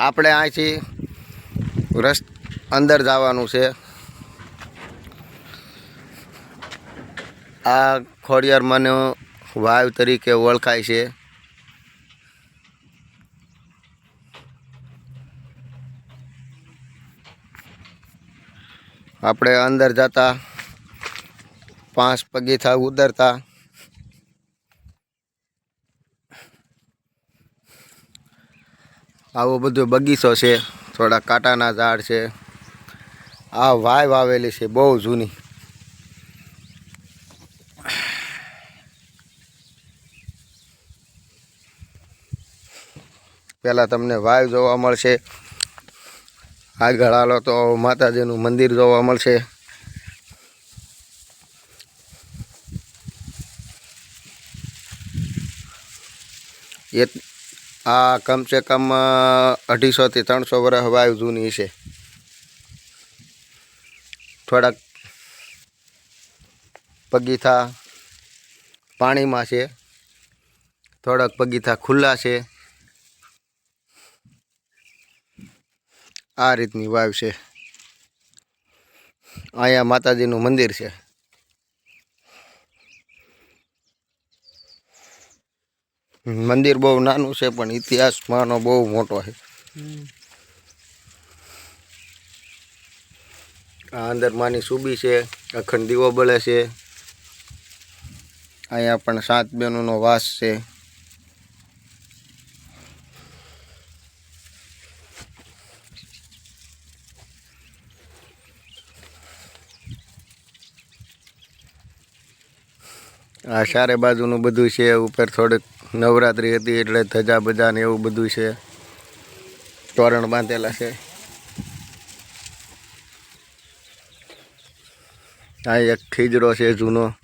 આપણે અહીંથી રસ અંદર જવાનું છે. આ ખોડિયાર મને વાવ તરીકે ઓળખાય છે. આપણે અંદર જતા પાંચ પગીથા ઉતરતા આવો બધો બગીચો છે, થોડા કાંટાના ઝાડ છે. આ વાય વાવેલી છે, બહુ જૂની. પહેલાં તમને વાવ જોવા મળશે. આગળ હાલો તો માતાજીનું મંદિર જોવા મળશે. એ આ કમસે કમ અઢીસોથી ત્રણસો વર્ષ વાયુ જૂની છે. થોડાક પગીથા પાણીમાં છે. થોડાક પગીથા ખુલ્લા છે. આ રીતની વાવ છે. અહીંયા માતાજીનું મંદિર છે. મંદિર બહુ નાનું છે પણ ઇતિહાસમાંનો બહુ મોટો છે. આ અંદર માની સુબી છે અખંડ દીવો બળે છે. અહીંયા પણ સાત બહેનોનો વાસ છે. આ ચારે બાજુનું બધું છે ઉપર થોડીક નવરાત્રિ હતી એટલે ધજા બજા ને એવું બધું છે. તોરણ બાંધેલા છે. આ એક ખીજડો છે જૂનો.